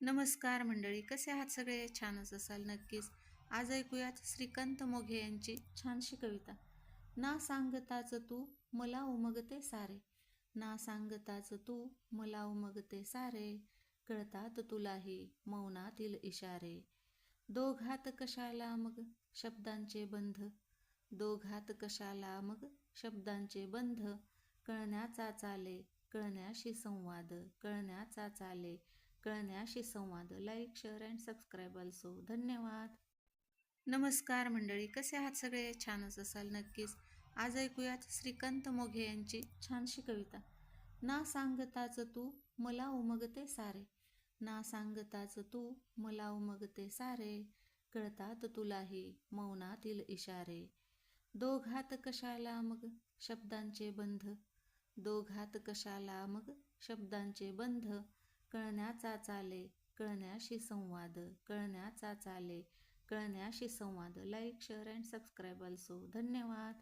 नमस्कार मंडळी कसे आहात सगळे? छानच असाल नक्कीच. आज ऐकूयात श्रीकांत मोघे यांची छानशी कविता. ना सांगताच तू मला उमगते सारे. ना सांगताच तू मला उमगते सारे. कळतात तुलाही मौनातील इशारे. दोघात कशाला मग शब्दांचे बंध? दोघात कशाला मग शब्दांचे बंध? कळण्याचा चाले कळण्याशी संवाद कळण्याचा चाले. कळण्याशी संवाद like share and subscribe also धन्यवाद. नमस्कार मंडळी कसे आहात सगळे? छानच असाल नक्कीच. आज ऐकूयात श्रीकांत मोघे यांची छानशी कविता. ना सांगताच तू मला उमगते सारे. ना सांगताच तू मला उमगते सारे. कळतात तुलाही मौनातील इशारे. दोघात कशाला मग शब्दांचे बंध? दोघात कशाला मग शब्दांचे बंध? कळण्याचा चाले कळण्याशी संवाद कळण्याचा चाले कळण्याशी संवाद. Like share and subscribe also धन्यवाद.